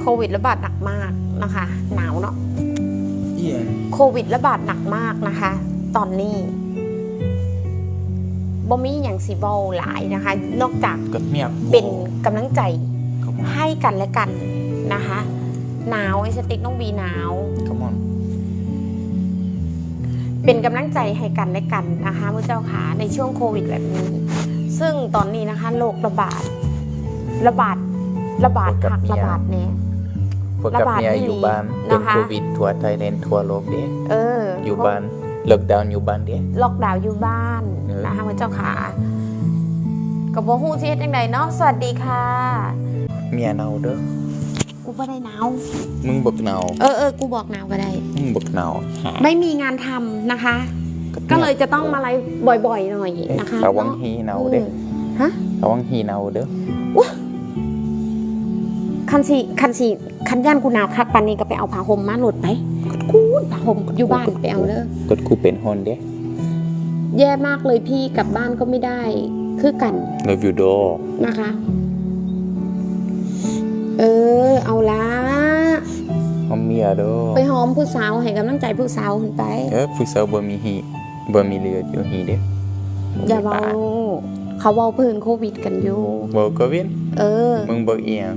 โควิดระบาดหนักมากนะคะ หนาวเนาะ Yeah. โควิดระบาดหนักมากนะคะ ตอนนี้บ่มีอย่างสิเบาหลายนะคะ นอกจาก Cất miệng. เป็นกำลังใจ Come on. ให้กันและกันนะคะ หนาวไอสติ๊กน้องบีหนาว Come on. เป็นกำลังใจให้กันและกันนะคะพระเจ้าค่ะในช่วงโควิดแบบนี้ ซึ่งตอนนี้นะคะโรคระบาด ระบาดระบาดกับคักเมียระบาดเนี่ย พวกกับระบาดเมียไม่อยู่ดีบ้าน เป็นนะคะโควิดทั่วไทยแลนด์ทั่วโลกเด้เออ อยู่บ้านล็อกดาวน์อยู่บ้านเด้ล็อกดาวน์อยู่บ้านเออนะคะพระเจ้าค่ะกับบ่ฮู้สิเฮ็ดจังไดเนาะสวัสดีค่ะ เมียหนาวเด้อกูบ่ได้หนาวมึงบอกหนาวเออเออกูบอกหนาวก็ได้มึงบอกหนาวหาไม่มีงานทำนะคะ ก็เลยจะต้องมาไลฟ์บ่อยๆหน่อยเอ๊ะนะคะระวังเนาะฮีหนาวเด้อืมฮะระวังฮีหนาวเด้อ คันสีคันสีคันย่านกูหนาวคักปานนี้ก็ไปเอาผ้าห่มมาโหลดไปกูดผ้าห่มอยู่บ้านไปเอาเด้อกดกูเป็นฮอนเด้แย่มากเลยพี่กลับบ้านก็ไม่ได้ คือกัน Love you โดนะคะ เออ เอาละหอมเมียเด้อไปหอมผู้สาวให้กำลังใจผู้สาวขึ้นไป เออผู้สาวบ่มีฮีบ่มีเลือดอยู่ฮีเด้อย่าเบาเขาเบาเพิ่นโควิดกันอยู่บ่ก็เว้นเออมึงบอกอีหยัง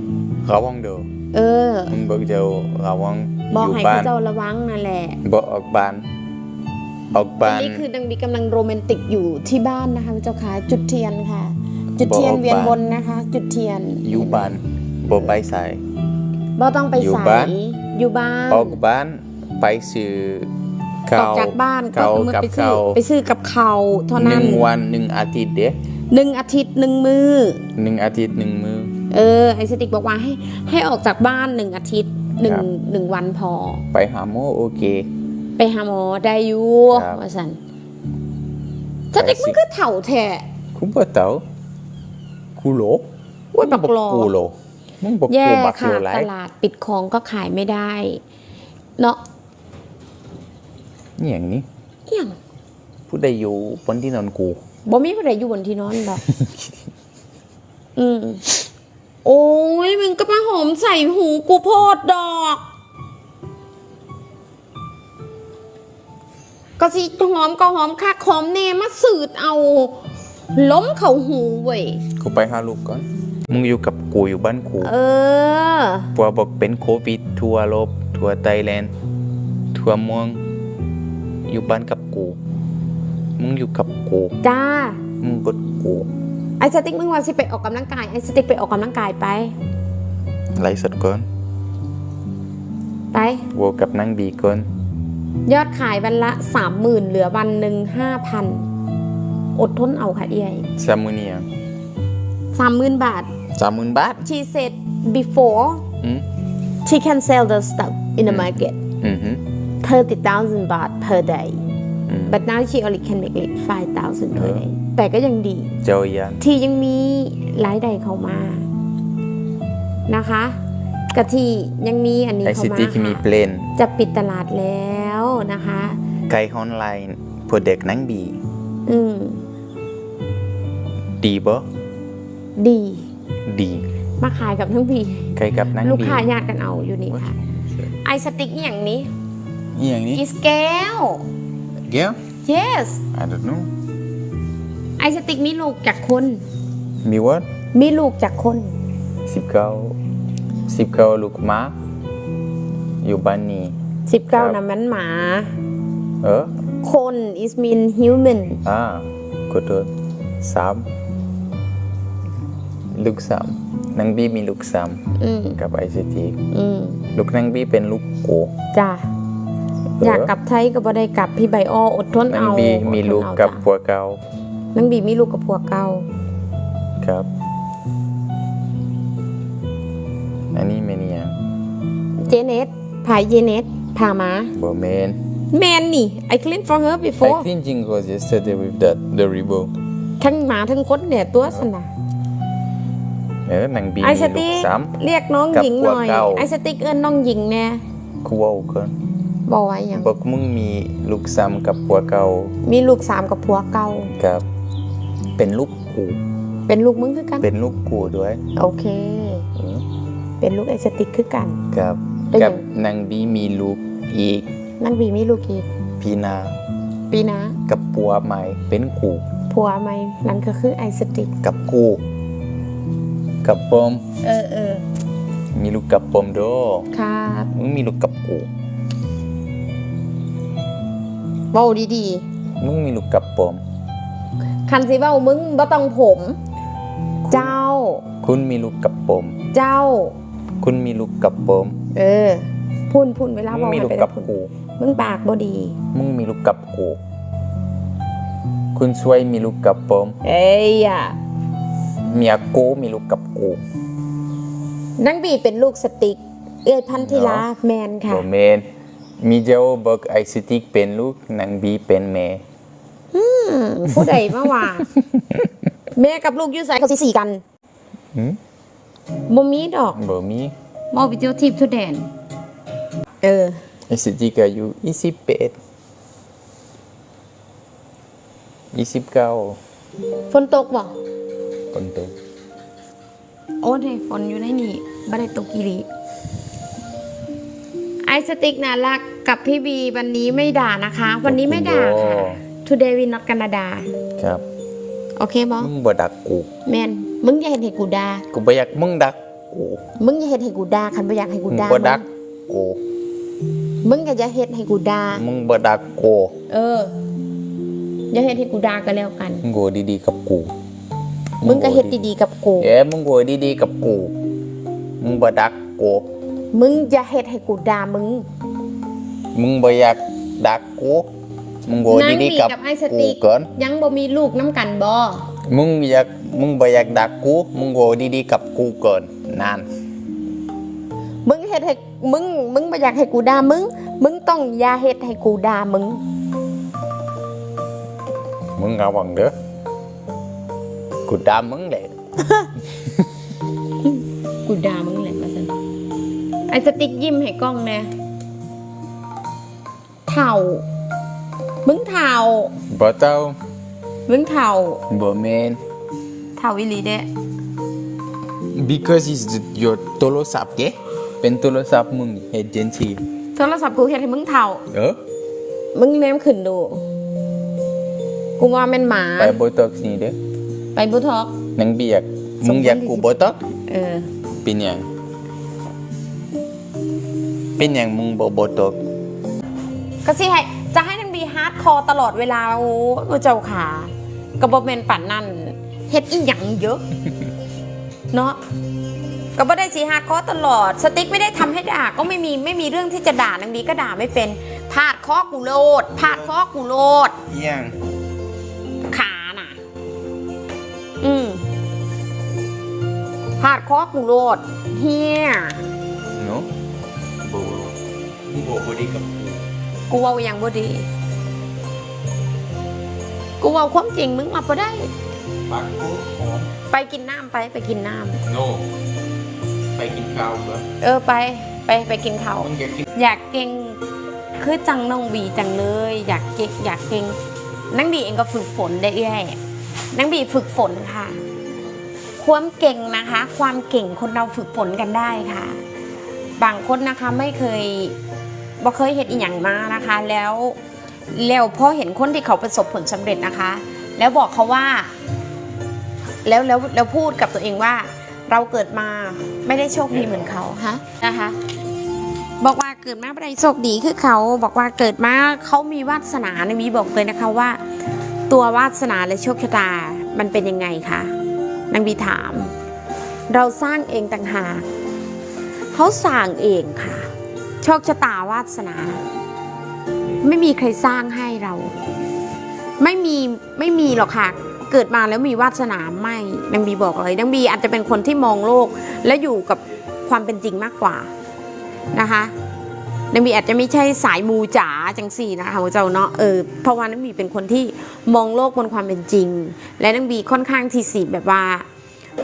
ระวังเด้อเออมึงบอกเจ้าระวังบออกยู่ให้บ้าเขานเจ้าระวังนั่นแหละบ่ออกบ้านออกอับ้านนนี้คือดังบีกำลังโรแมนติกอยู่ที่บ้านนะคะเจ้าค่ะจุดเทียนค่ะ จุดเทียนบอกเวียนบ้านวนนะคะ จุดเทียนอยู่บ้านบ่ไปใส่บ่ต้องไปอยู่ใส่บ้านอยู่บ้านออกบ้านไปซื้ออข้าอกวจากบ้านก็ข้าวเมื่อกับไปซื้อข้าวไปซื้อกับเขาวเท่าหนั้นึ่นงวันหนึ่งอาทิตย์เด้หนึ่งอาทิตย์หนึ่งมือหนึ่งอาทิตย์หนึ่งมื้อ เออไอสติกบอกว่าให้ให้ออกจากบ้านหนึ่งอาทิตย์หนึ่งครับหนึ่งวันพอ ไปหาหมอโอเค ไปหาหมอได้อยู่ครับว่าสันสติกมันก็เถ่าแท้คุณบ่เตากูโหลว่าบักหลอกูโหลมึงบอกแย่กูบักโหลค่ะหลาตยลาดปิดของก็ขายไม่ได้ เนาะนี่อย่างนี้เอี่ยงผู้ใดอยู่บนที่นอนกูบ่มีอะไรอยู่บนที่นอนดอกอืม โอ้ยมึงก็มาหอมใส่หูกูโพดดอก ก็สิหอมก็หอมคักหอมแน่มาสืดเอา ล้มเขาหูเว้ยกูไปหาลูกก่อน มึงอยู่กับกูอยู่บ้านกูเออปัวบอกเป็นโควิด ทั่วโลกทั่วไทยแลนด์ ทั่วเมือง อยู่บ้านกับกู มึงอยู่กับกู จ้า มึงกดกู ไอ้สติ๊กมึงว่าสิไปออกกำลังกายไอ้สติ๊กไปออกกำลังกายไปไลฟ์สดก่อนไปโวกับนั่งบีก่อนยอดขายวันละสามหมื่นเหลือวันหนึ่งห้าพันอดทนเอาค่ะเอียสามมือเนี่ยสามหมื่นบาทสามหมื่นบาท she said before อืม she can sell the stuff in the Mm. market อืมฮึ30,000 baht per day อืม but now she only can make like 5,000 per เออ day แต่ก็ยังดี เจ้ายันที่ยังมีรายได้เข้ามานะคะกะที่ยังมีอันนี้ไอเข้าซิมาตี้ที่มีค่ะเพลนจะปิดตลาดแล้วนะคะ ไกด์ออนไลน์พวกเด็กนั่งบีอืมดีบ่ดีดีมาขายกับทั้งพีใครกับนั่งลูกบีค้าญาติกันเอาอยู่นี่ค่ะ ไอสติ๊กอหย่างนี้นี่อย่างนี้ is แก้ว เกี้ยว yes I don't know ไอสติ๊กมีลูกจากคน มีวัดมีลูกจากคนสิบเก้าสิบเก้าลูกหมาอยู่บ้านนี้ครับ19นะมันหมา เออ คน is mean human อ่าขอโทษสามลูกสามนางบีมีลูกสามอืมกับไอซีทีอืมลูกนางบีเป็นลูกโกจ้ะเอออยากกลับไทยก็บ่ได้กลับพี่ใบอ้ออดทนนางเอาบีอดทนมีลูกเอากับจ้ะผัวเก่า นางบีมีลูกกับผัวเก่าครับ อันนี้เมเนียเจเนตพายเจเนตพามาบ่แมนแมนนี่ I clean for her I before thinking was yesterday with that the ribo ทั้งหมาทั้งคนเนี่ยตัวสนะเออนางบีไอมีสลูติกกสาม เรียกน้องกับหญิงหน่อยผัวเก่า ไอสติกเอิ้นน้องหญิงแน่คูเว้าก่อนบอกไว้อย่างบอกมึงมีลูกสามกับผัวเก่ามีลูกสามกับผัวเก่ากับ เป็นลูกกูเป็นลูกมึงคือกัน เป็นลูกกูด้วย โอเคอืมเเป็นลูกไอสติกคือกันกับเป็นหยักับงนางบีมีลูกอีกนางบีมีลูกอีกพี่นาปีนะกับปัวใหม่เป็นกูผัวไหมนั่นก็คือไอสติกกับกู กับปมเออเออมีลูกกับปมโดครับมึงมีลูกกับกูเว้าดีมึงมีลูกกับปมๆ คันสิเว้ามึงบ่ต้องผม เจ้า คุณมีลูกกับปมเจ้า คุณมีลูกกับปมเออพุ่นพุ่นเวลามึงเว้ามีให้ลูกไปกับพุ่นกูมึงปากบ่ดี มึงมีลูกกับกูคุณช่วยมีลูกกับปมเอ้ยอะเมียกูมีลูกกับกูนางบีเป็นลูกสติก เอ้ยพันธิลาแมนค่ะโดเมนมีเจ้าบอกไอซิติกเป็นลูกนางบีเป็นแม่ อืมผู้ใดมาว่า แม่กับลูกอยู่ไสเขาสิสีกันหืมบ่มีดอก บ่มีมอวิดีโอทิปทุแดนเออ ไอซิติกอายุยี่สิบแปดยี่สิบเก้าฝนตกบ่คนโตโอ้เดฝนอยู่ในนี่บ่ได้ตกกีรีไอสติกน่ารักกับพี่บีวันนี้ไม่ด่านะคะ วันนี้ไม่ด่าค่ะ Today we not gonna ด่าครับ โอเคบ่มึงบ่ดักกู แมนมึงอย่าเห็นให้กูด่ากูบ่อยากมึงดักกูมึงอย่าเห็นให้กูด่าคันบ่อยากให้กูมึงด่าบ่ดักกูมึงก็อย่าเห็นให้กูด่ามึงบ่ดักกูเออ อย่าเห็นให้กูด่ากันแล้วกันมึงโกดีๆกับกู มึงก็เฮ็ดดีๆกับกูเอ้มึงโกดีๆกับกู มึงบ่ดักกูมึงอย่าเฮ็ดให้กูด่ามึง มึงบ่อยากดักกู มึงโกนางดีบีๆกับกับไอ้สกูติกก่อน ยังบ่มีลูกน้ำกันบ่มึงอยากมึงบ่อยากดักกู มึงโกดีๆกับกูก่อนนาน มึงเฮ็ดให้มึงมึงบ่อยากให้กูด่ามึง มึงต้องอย่าเฮ็ดให้กูด่ามึง มึงระวังเด้อกูด่ามึงแหละ กูด่ามึงแหละว่าซั่นไอ้สติกยิ้มให้กล้องแน่เถ่า มึงเถ่าบ่เต้ามึงเถ่าบ่แม่นเถ่าอีหลีเด้ because it's your โทรศัพท์เด้เป็นโทรศัพท์มึงเฮ็ดจังซี่โทรศัพท์กูเฮ็ดให้มึงเถ่า เออมึงแนมขึ้นดู กูว่าแม่นหมา ไปโบท็อกซ์นี่เด้อไปบุทอกนางเบียก มึงอยากกูโบท็อกซ์เออ เป็นหยังเป็นหยังมึงบ่โบท็อกซ์ก็สิให้ คอร์ตลอดเวลาโอ้ยเจ้าขาก็บ่แม่นปั่นนั่นเฮ็ดอีหยังเยอะ เนาะก็บ่ได้สิฮาร์ดคอร์ตลอด สติ๊กไม่ได้ทำให้ด่าก็ไม่มีไม่มีเรื่องที่จะด่านางบีก็ด่าไม่เป็นพาดคอกูโลดพาดคอกูโลดอีหยังขาน่ะ อืมพาดคอกูโลดเฮียเนาะบ่มึงบ่บ่ดีกับกูกูเว่าอย่างบ่ดี กูเว่าความจริงมึงมาบ่ได้ปากกูหอมไปกินน้ำไปไปกินน้โนไปกินข้าวเด้อำเออไปไปไปกินเขาว มึงอยากกินอยากเก่งคือจังน้องบีจังเลย อยากเก่งอยากเก่งนังบีเองก็ฝึกฝนได้เอื้อยนังบีฝึกฝนค่ะ ความเก่งนะคะ ความเก่งคนเราฝึกฝนกันได้ค่ะ บางคนนะคะไม่เคยบ่เคยเห็นอีหยังมานะคะ แล้ว แล้วพอเห็นคนที่เขาประสบผลสำเร็จนะคะ แล้วบอกเขาว่า แล้วแล้วแล้วพูดกับตัวเองว่า เราเกิดมาไม่ได้โชคดีเหมือนเขาฮะนะคะ บอกว่าเกิดมาไม่ได้โชคดีคือเขา บอกว่าเกิดมาเขามีวาสนาในมีบอกเลยนะคะว่า ตัววาสนาและโชคชะตามันเป็นยังไงคะนางบีถาม เราสร้างเองต่างหากเขาสร้างเองค่ะ โชคชะตาวาสนา ไม่มีใครสร้างให้เรา ไม่มีไม่มีหรอกค่ะ เกิดมาแล้วมีวาสนาไม่นางบีบอกเลยนางบีอาจจะเป็นคนที่มองโลกและอยู่กับความเป็นจริงมากกว่านะคะนางบีอาจจะไม่ใช่สายมูจ๋าจังสี่นะคะเจ้าเนาะเออเพราะว่านางบีเป็นคนที่มองโลกบนความเป็นจริง และนางบีค่อนข้างที่สีแบบว่า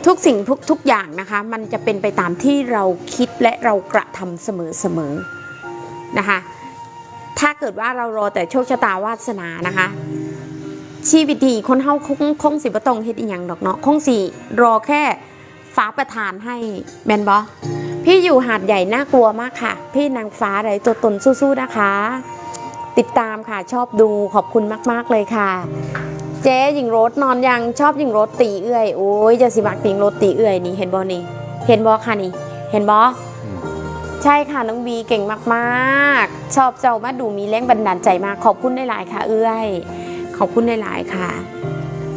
ทุกสิ่งทุกทุกอย่างนะคะ มันจะเป็นไปตามที่เราคิดและเรากระทำเสมอเสมอนะคะ ถ้าเกิดว่าเรารอแต่โชคชะตาวาสนานะคะ ชีวิตดีคนเฮาคงคงสิบ่ต้องเฮ็ดอีหยังดอกเนาะคงสิรอแค่ฟ้าประทานให้แม่นบ่พี่พี่อยู่หาดใหญ่น่ากลัวมากค่ะ พี่นางฟ้าไรตัวตนสู้ๆนะคะ ติดตามค่ะชอบดูขอบคุณมากๆเลยค่ะ เจ๊หญิงรถนอนยังชอบหญิงรถตีเอื่อยโอ้ยจะสิมักติงรถตีเอื่อยนี่เห็นบอนี่เห็นบอค่ะนี่ เห็นบออืมใช่ค่ะน้องบีเก่งมากๆ ชอบเจ้ามาดูมีแรงบันดาลใจมากขอบคุณได้หลายค่ะ เอื้อยขอบคุณได้หลายค่ะ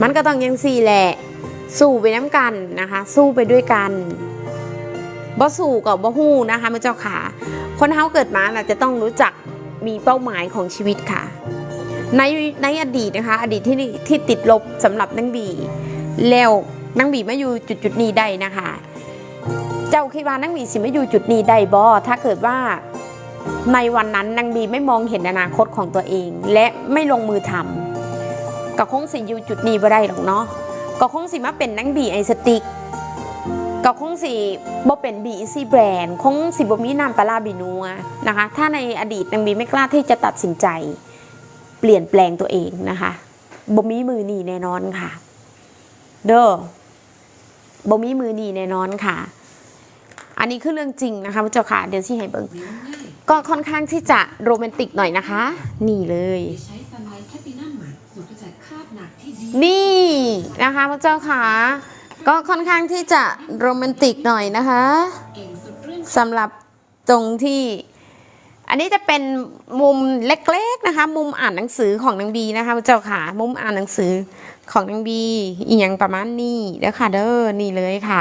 มันก็ต้องยังสี่แหละ สู้ไปน้ำกันนะคะ สู้ไปด้วยกันบ่สู้กับบ่ฮู้นะคะมื่อเจ้าค่ะ คนเฮาเกิดมาน่ะจะต้องรู้จักมีเป้าหมายของชีวิตค่ะ ในในอดีตนะคะ อดีตที่ที่ติดลบสำหรับนังบี แล้วนังบีมาอยู่จุดจุดนี้ได้นะคะ เจ้าคิดว่านังบีสิมาอยู่จุดนี้ได้บ่ถ้าเกิดว่า ในวันนั้นนังบีไม่มองเห็นอนาคตของตัวเอง และไม่ลงมือทำก็คงสิอยู่จุดนี้บ่ได้หรอกเนาะก็คงสิมาเป็นนังบีไอสติกก็คงสิบ่เป็นบีซีแบรนด์คงสิบ่มีนามปลาร้าบีนัวนะคะถ้าในอดีตนังบีไม่กล้าที่จะตัดสินใจ เปลี่ยนแปลงตัวเองนะคะบ่มีมือหนีแน่นอนค่ะ เด้อบ่มีมือหนีแน่นอนค่ะ อันนี้คือเรื่องจริงนะคะพระเจ้าค่ะเดี๋ยวที่ให้เบิ่ง ก็ค่อนข้างที่จะโรแมนติกหน่อยนะคะ นี่เลย ใช้สไลด์แคปินัมสูตรกระจายคราบหนักที่ดีนี่นะคะพระเจ้าค่ะก็ค่อนข้างที่จะโรแมนติกหน่อยนะคะเก่งสุดเรื่องสำหรับตรงที่ อันนี้จะเป็นมุมเล็กๆนะคะ มุมอ่านหนังสือของนางบีนะคะพระเจ้าค่ะมุมอ่านหนังสือของนางบีอีกอย่างประมาณนี้เด้อค่ะเด้อนี่เลยค่ะ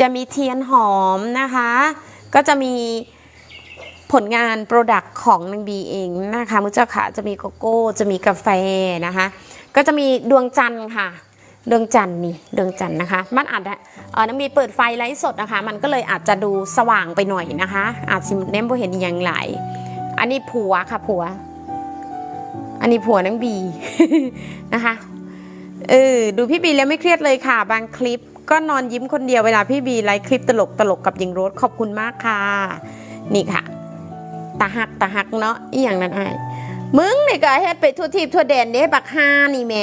จะมีเทียนหอมนะคะ ก็จะมี ผลงานโปรดักต์ของนางบีเองนะคะมุเจ้าค่ะจะมีโกโก้ จะมีกาแฟนะคะ ก็จะมีดวงจันทร์ค่ะดวงจันทร์นี่ดวงจันทร์นะคะ มันอาจจะน้ำมีเปิดไฟไลฟ์สดนะคะ มันก็เลยอาจจะดูสว่างไปหน่อยนะคะ อาจสิเน้นบ่เห็นอย่างไรอันนี้ผัวค่ะผัว อันนี้ผัวนังบีนะคะเออดูพี่บีแล้วไม่เครียดเลยค่ะ บางคลิปก็นอนยิ้มคนเดียวเวลาพี่บีไลฟ์คลิปตลกตลกกับยิงโรสขอบคุณมากค่ะ นี่ค่ะ ตาหักตาหักเนาะอีอย่างนั้นไอ้ายมึงนี่ก็เฮ็ดไปทั่วทีบทั่วแดนเด้บักฮานี่แหม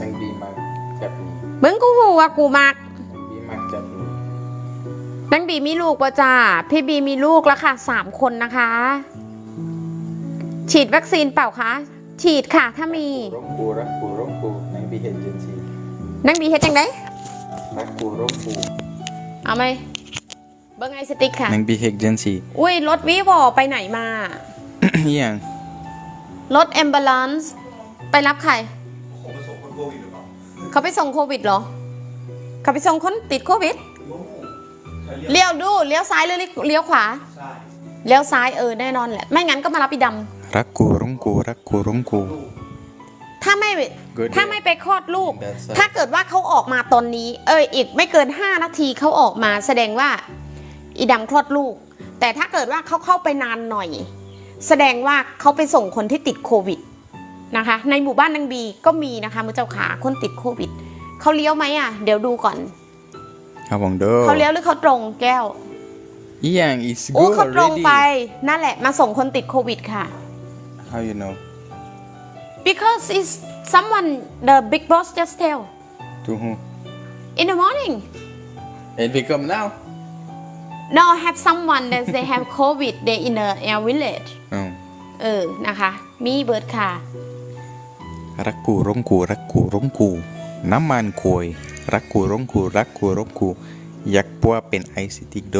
นังบีมักจับนี้มึงกูหูว่ากูมักนังบีมักจับนี้นังบีมีลูกป่ะจ้าพี่บีมีลูกแล้วค่ะสามคนนะคะ ฉีดวัคซีนเปล่าคะฉีดค่ะถ้ามีร้องกูรักกูร้องกูนังบีเห็นจังสีนังบีเฮ็ดจังไดรักกูร้องกูเอาไหม เบิ้งไอสติ๊กค่ะนังบีเห็นจังสีอุ้ยรถวิวอไปไหนมาอีหยังรถแอมบูเลนซ์ไปรับใครเขาไปส่งโควิดเหรอ เขาไปส่งคนติดโควิด เลี้ยวดู เลี้ยวซ้ายหรือเลี้ยวขวาเลี้ยวซ้ายเออแน่นอนแหละ ไม่งั้นก็มารับอีดำรักกูร้องกูรักกูร้องกูถ้าไม่ Good ถ้าไม่ไปคลอดลูก That's right. ถ้าเกิดว่าเขาออกมาตอนนี้ เอยอีกไม่เกิน 5 นาทีเขาออกมาแสดงว่า อีดำคลอดลูก แต่ถ้าเกิดว่าเขาเข้าไปนานหน่อย แสดงว่าเขาไปส่งคนที่ติดโควิดนะคะ ในหมู่บ้านนางบีก็มีนะคะมือเจ้าขาคนติดโควิดเขาเลี้ยวไหมอะ เดี๋ยวดูก่อน ครับผมเด้อเขาเลี้ยวหรือเขาตรงแก้วอีหยัง is โอ้ good เขาตรงไป already นั่นแหละมาส่งคนติดโควิดค่ะ how you know because it's someone the big boss just tell to who in the morning it become now no have someone that they have covid they in the air village อ๋อเออนะคะ มีเบิร์ดค่ะ รักกูร้องกูรักกูร้องกู น้ำมันควยรักกูร้องกูรักกูร้องกูอยากปัวเป็นไอซิติกโด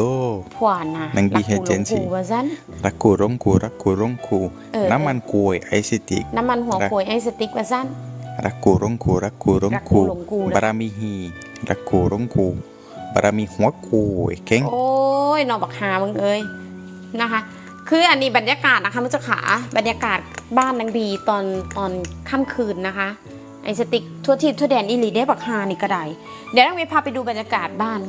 ผวานนะนางบีรักเฮ็ดเจนสิหลวงปู่ว่าซั่นรักกูร้องกูรักกูร้องกูเออ น้ำมันควยไอซิติก น้ำมันหัวรัก โขยไอสติ๊กว่าซั่นรักกูร้องกูรักกูร้องรักกูกูหลงกูนะ บารมีฮีรักกูร้องกู บารมีหัวกูเก่งโอ้ยนอนบักหามึงเอ้ยนะคะ คืออันนี้บรรยากาศนะคะมุจขาบรรยากาศบ้านนางบีตอนตอนค่ำคืนนะคะไอสติกทั่วทิพย์ทั่วแดนอิลีได้บักฮานี่ก็ได้เดี๋ยวนางบีพาไปดูบรรยากาศบ้าน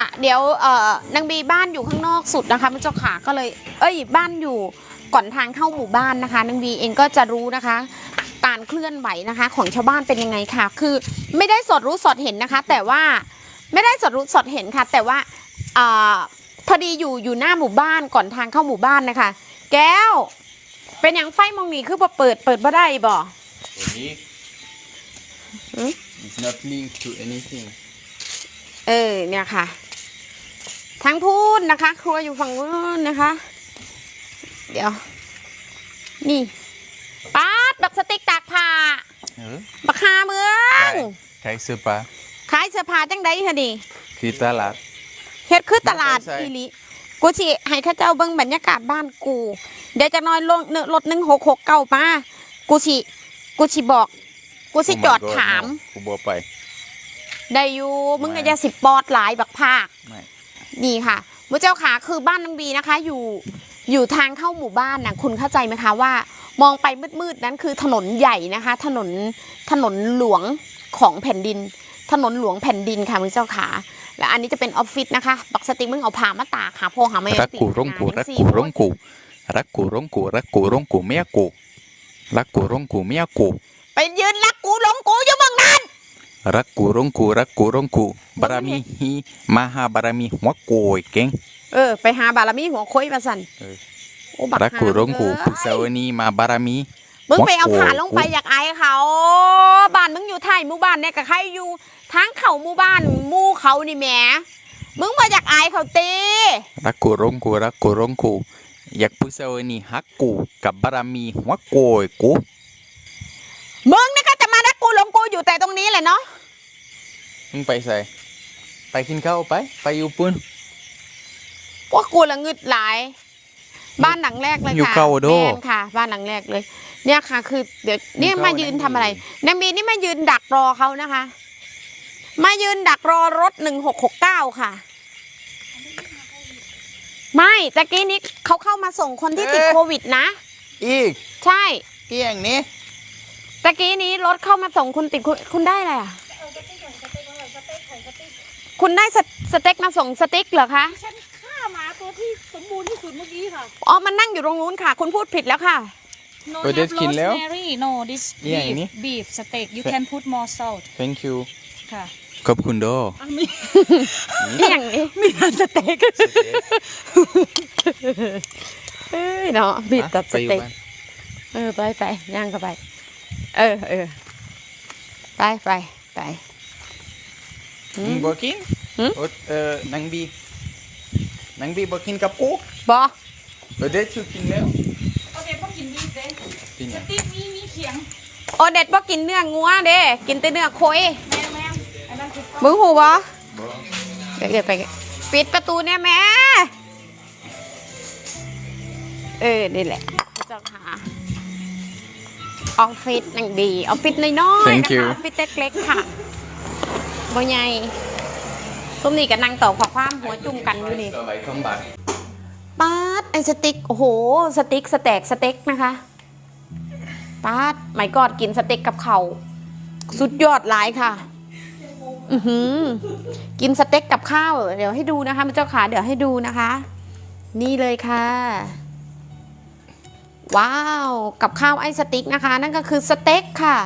อะเดี๋ยวเอ่อนางบีบ้านอยู่ข้างนอกสุดนะคะมุจขาก็เลย เอ้ยบ้านอยู่ก่อนทางเข้าหมู่บ้านนะคะนางบีเองก็จะรู้นะคะการเคลื่อนไหวนะคะ ของชาวบ้านเป็นยังไงค่ะ คือไม่ได้สดรู้สดเห็นนะคะ แต่ว่า ไม่ได้สดรู้สดเห็นค่ะ แต่ว่าอ่าพอดีอยู่อยู่หน้าหมู่บ้านก่อนทางเข้าหมู่บ้านนะคะ แก้ว เป็นอย่างไฟมองนี่คือพอเปิดเปิดบ่ได้บ่ it's not linked to anything เออเนี่ยค่ะทั้งพูดนะคะ ครัวอยู่ฝั่งนู้นนะคะ เดี๋ยว นี่ป๊าดบักสติ๊กตากผ้าเออบักคาเมืองขายเสื้อผ้า ขายเสื้อผ้าจังไดคะนี่คือตลาดเฮ็ดคือตลาดใส่อีหลิกูสิให้เข้าเจ้าเบิ่งบรรยากาศบ้านกู เดี๋ยวจะน้อยลงเนอะรถหนึ่งหกหกเก้ามากูสิกูสิบอก กูสิจอดถามกูบ่ไป ได้อยู่มึงก็ไม่จะสิบปอดหลายบักภาคไม่นี่ค่ะมุเจ้าขาคือบ้านนางบีนะคะ อยู่อยู่ทางเข้าหมู่บ้านนะคุณเข้าใจไหมคะว่า มองไปมืดๆนั้นคือถนนใหญ่นะคะ ถนนถนนหลวงของแผ่นดิน ถนนหลวงแผ่นดินค่ะมุเจ้าขาและอันนี้จะเป็นออฟฟิศนะคะบักสติกมึงเอาผ้ามาตากค่ะโพหาไม่รักกูร้องกูรักกูร้องกูรักกูร้องกูรักกูร้องกูเมียกูรักกูร้องกูเมียกูไปยืนรักกูหลงกูอยู่เมืองนั้นรักกูร้องกูรักกูร้องกูบารมีฮีมหาบารมีหัวโกยเก่งเออไปหาบารมีหัวโค้ยมาสั่นเออโอ้บักรักกูร้องกูหาผู้สาวนี้มาบารมี มึงไปเอาหัวโกผ่านลงไปอยากอายเขาบ้านมึงอยู่ไทยหมู่บ้านเนี่ยกับใครอยู่ทางเขาหมู่บ้านหมู่เขานี่แหมมึงมาอยากอายเขาตีรักกูร้องกูรักกูร้องกูอยากผู้สาวนี้ฮักกูกับบารมีหัวโกยกูมึงนี่ก็จะมารักกูหลงกูอยู่แต่ตรงนี้แหละเนาะมึงไปใส่ไปกินข้าวไป ไปอยู่ปุ่นพวกกูละงึดหลาย บ้านหลังแรกเลยอยู่ค่ะเกาโด แม่นค่ะ บ้านหลังแรกเลย เนี่ยค่ะ คือ เดี๋ยวเนี่ยอยู่เกามายืนทำอะไรนางมีนี่มายืนดักรอเขานะคะ มายืนดักรอรถหนึ่งหกหกเก้าค่ะ ไม่ตะกี้นี้เขาเข้ามาส่งคนที่ติดโควิดนะ อีกใช่เกี่ยงนี้ตะกี้นี้รถเข้ามาส่งคุณติดโควิดคุณได้อะไรอะคุณได้สสเต็กมาส่งสเต็กเหรอคะ ฉันฆ่า หมาตัวที่สมบูรณ์ที่สุดเมื่อกี้ค่ะ อ๋อ มันนั่งอยู่ตรงนู้นค่ะ คุณพูดผิดแล้วค่ะ No เออเดี๋ยว have กินแล้ว rosemary no this อย่างนี้ beef beef steak you can put more salt thank you ค่ะ ขอบคุณโดมีนี่อย่างนี้มีร้านสเต็กเอ้ยเนาะบิดตัดสไปอยู่เต็กบ้านเออ ไปไปย่างเข้าไป เออเออไปไปไป อืมึงมบ่กินหืมอดเอ่อนังบี นังบีบ่กินกับกูบอเออเด็ดชูกินแล้วโอเคพวกกิน beef เด้กินสยังติ๊กมีมีเขียงโอเด็ดบ่กินเนื้องัวเด้กินแต่เนื้อโคยแม่แม่อันนั้นคือมึงหูบ่บ่เดี๋ยวเดี๋ยวไปปิดประตูเนี่ยแม่เออนี่แหละเจ้าค่ะออฟฟิศนังดีออฟฟิศน้อยๆ Thank นะคะ you ออฟฟิศเล็กๆค่ะบ่ใหญ่ ตุ้มนี่กับนางต่อขอความหัวจุ่มกันอยู่นี่สบายคำบาทปาดไอสติ๊กโอ้โห สติ๊กสแต็กสเต็กนะคะปาดไหมกอดกินสเต็กกับเขาสุดยอดหลายค่ะอือหือกินสเต็กกับข้าวเดี๋ยวให้ดูนะคะมันเจ้าขาเดี๋ยวให้ดูนะคะ นี่เลยค่ะ ว้าวกับข้าวไอสติ๊กนะคะ นั่นก็คือสเต็กค่ะ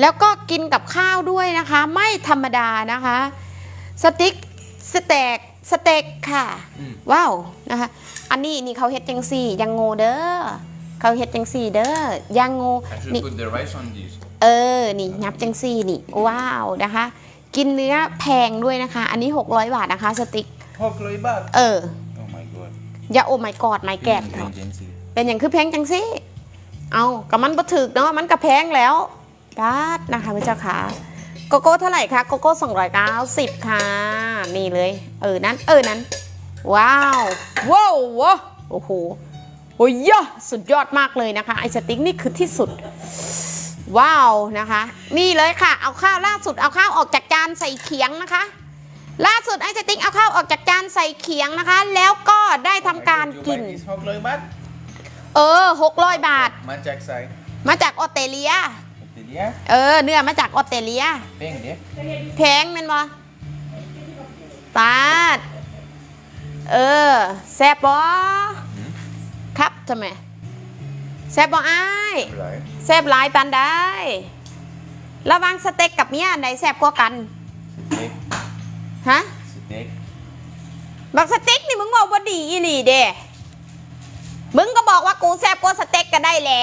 แล้วก็กินกับข้าวด้วยนะคะ ไม่ธรรมดานะคะ สติ๊ก สเต็กสเต็กค่ะว้าวนะคะอันนี้นี่เขาเฮ็ดจังสี่ยังโงเด้อเขาเฮ็ดจังสี่เด้อยังโง I should นี่ put the rice on this เออ นี่นับจังซี่นี่ ว้าวนะคะ กินเนื้อแพงด้วยนะคะ อันนี้ 600 บาทนะคะ สติ๊กหกร้อยบาทเออ Oh my god อย่าโอไม่กอดไม่แกบเถอะ Emergency เป็นอย่างคือแพงจังซี่เอากับมันบ่ถึกเนาะ มันก็แพงแล้วบาทนะคะพระเจ้าค่ะ โกโก้เท่าไหร่คะโกโก้290ค่ะ นี่เลย เออ นั้น เออ นั้น ว้าวว้าวว้าวโอ้โหโอ้ยยะสุดยอดมากเลยนะคะ ไอสติ๊กนี่คือที่สุด ว้าวนะคะ นี่เลยค่ะ เอาข้าวล่าสุดเอาข้าวออกจากจานใส่เขียงนะคะ ล่าสุดไอสติ๊กเอาข้าวออกจากจานใส่เขียงนะคะ แล้วก็ได้ทำการกินหกร้อยบาทเออ600บาท มาจากไสมาจากออสเตรเลียออสเตรเลียเออ เนื้อมาจากออสเตรเลีย เป้งเด้แพงแม่นบ่ปาด เออ แซ่บบ่ครับทำไมแซ่บบ่อ้ายไรแซ่บหลายปานได้ ระหวังสเต็กกับเมียอันใดแซ่บกว่ากัน สเต็กฮะ สเต็กบักสเต็กนี่มึงบอกว่าดีอีนี่เด้มึงก็บอกว่ากูแซ่บกว่าสเต็กก็ได้แหละ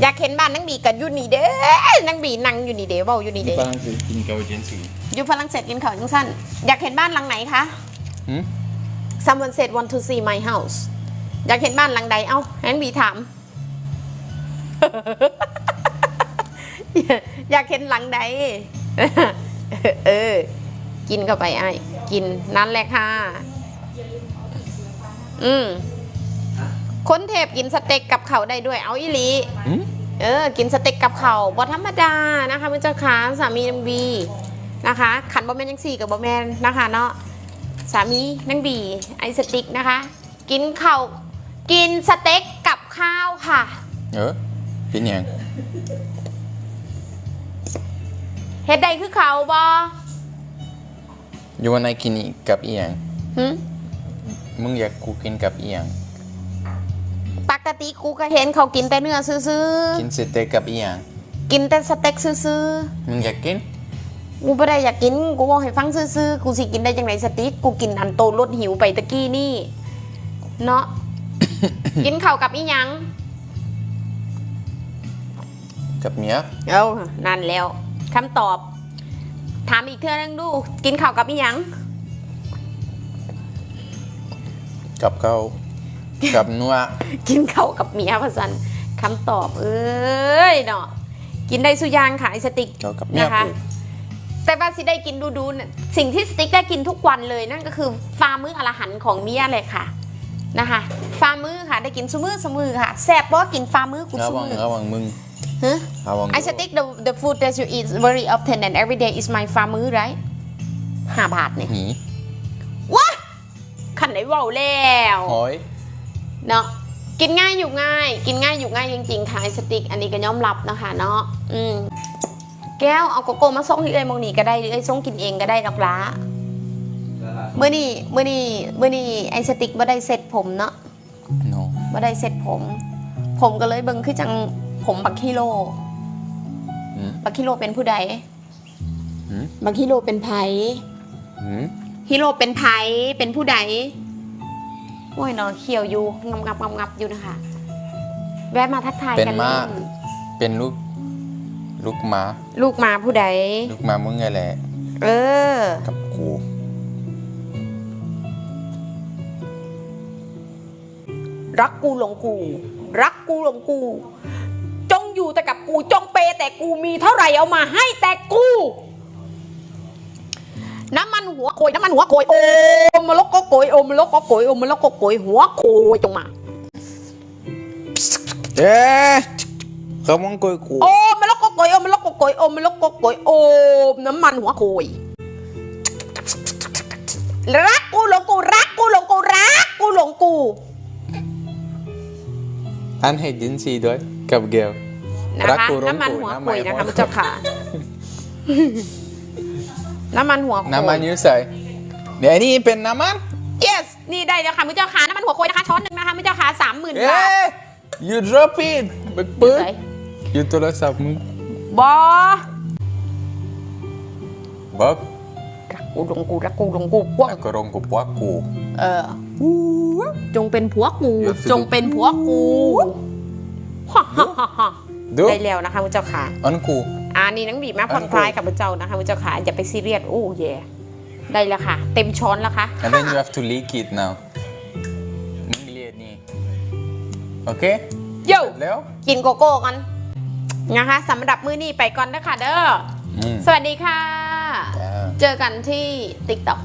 อยากเห็นบ้านนังบีกันอยู่นี่เด้อนังบีนั่งอยู่นี่เด้เว้าอยู่นี่เด้ฝรั่งเศสกินเกาเจนสีอยู่ฝรั่งเศสกินข้าวจังสั้นอยากเห็นบ้านหลังไหนคะ หืม someone said want to see my house อยากเห็นบ้านหลังใด เอ้าแอนบีถาม อยากเห็นหลังใด เออ กินเข้าไปไอ้กินนั่นแหละค่ะ อืม คนเทพกินสเต็กกับเขาวได้ด้วยเอาอีหลีหืมเออกินสเต็กกับเขาวบ่ธรรมดานะคะมันเจ้าขาสามีนางบีนะคะ ขันบ่แมนยังสี่กับบ่แมนนะคะเนาะสามีนางบีไอสติ๊กนะคะ กินข้าวกินสเต็กกับข้าวค่ะ เออเป็นหยังเฮ็ดใดคือเขาบ่อยู่วันไหนกินอีกกับอีหยังหึมึงอยากกูกินกับอีหยัง ปกติกูก็เห็นเขากินแต่เนื้อซื่อกินสเต็กกับอีหยังๆกินแต่สเต็กซื่อมึงอยากกินๆกูบ่ได้อยากกินกูบอกให้ฟังซื่อๆกูสิกินได้จังไดสเต็กกูกินอันโตลดหิวไปตะกี้นี่เนาะ กินข้าวกับอีหยัง กับเมียเอานั่นแล้วคำตอบ ถามอีกเทื่อนึงดู กินข้าวกับอีหยังกับเขา กับนัวกินข้าวกับเมียพะสันคำตอบเอ้ยเนาะกินได้สุอยางขายสติ๊กเขากับเมียนะคะกูแต่ว่าสิได้กินดูดูเนี่ยสิ่งที่สติ๊กได้กินทุกวันเลยนั่นก็คือฟาร์มมื้ออรหันต์ของเมียเลยค่ะนะคะฟาร์มมื้อค่ะได้กินซุมือซุมือค่ะแซ่บบ่กินฟาร์มมื้อกูระซุวังมือระวังมึงฮะระวัง I stick the the food that you eat very often and every day is my farm มื้อ right ห้าบาทเนี่ยหีว้าขันไหนเว่าแล้วหอย เนาะกินง่ายอยู่ง่าย กินง่ายอยู่ง่ายจริงๆค่ะไอสติ๊กอันนี้ก็ยอมรับนะคะเนาะอืมแก้วเอาโกโก้มาส่งที่เอ้ยมองนี่ก็ได้หรือเอ้ยส่งกินเองก็ได้ดอกล้าเมื่อนี่เมื่อนี่เมื่อนี่ไอสติ๊กไม่ได้เซ็ตผมเนาะโนไม่ได้เซ็ตผม ผมก็เลยเบิ่งคือจังผมบักคิโลหืมบักคิโลเป็นผู้ใดหืมบักคิโลเป็นไผหืมฮิโรเป็นไผเป็นผู้ใด โอ้ยนอนเขียวอยู่งับงับงับงับอยู่นะคะ แวะมาทักทายเป็นกันมาเล่นเป็นลูกลูกหมา ลูกมาผู้ใด ลูกหมามึงไงแหละ เออ กับกูรักกูหลงกู รักกูหลงกู จงอยู่แต่กับกูจงเปย์แต่กูมีเท่าไหร่เอามาให้แต่กู น้ำมันหัวโกยน้ำมันหัวโกยโอมมาลกก็โกยโอมมาลกก็โกยโอมมาลกก็โกยหัวโกยจงมาเอ๊ะเขามึงกูกูโอมมาลกก็โกยโอมมาลกก็โกยโอมมาลกก็โกยโอมน้ำมันหัวโกยรักกูหลงกูรักกูหลงกูรักกูหลงกูอันให้ดินซีด้วยกับเกลนะรักคะกูหลงกูน้ำมันหัวโกมันยนะคะมุจเจ้าค่ะ น้ำมันหัวโกยน้ำมันอยืใส่เดี๋ยวนี้เป็นน้ำมัน yes นี่ได้แล้วค่ะมุจเจ้าค่ะน้ำมันหัวโกยนะคะช้อนหนึ่งนะคะมุจเจ้าค่ะสามหมื่นเอ๊บาทะ you drop it บึกปึ๊บไหนอยู่โทรศัพท์มึงบอบ๊อบรักกูหลงกูรักกูหลงกูกว้างกระรงกูปวักกู เออจงเป็นผัวกูเดี๋ยวสิจงเป็นผัวกูฮ่าฮ่าฮ่าฮ่าดูได้แล้วนะคะมุจเจ้าค่ะอันกู อ่านี่นังบีบมาผ่อนคลายกับมุจเจ้านะคะมุจเจ้าค่ะอย่าไปซีเรียสโอ้เย่ได้แล้วค่ะ เต็มช้อนแล้วค่ะ and then you have to lick it now มึงเลียดนี่โอเคโย่แล้วกินโกโก้กันนะคะสำหรับมื้อนี้ไปก่อนนะคะเด้ออืมสวัสดีค่ะจ้าเจอกันที่ TikTok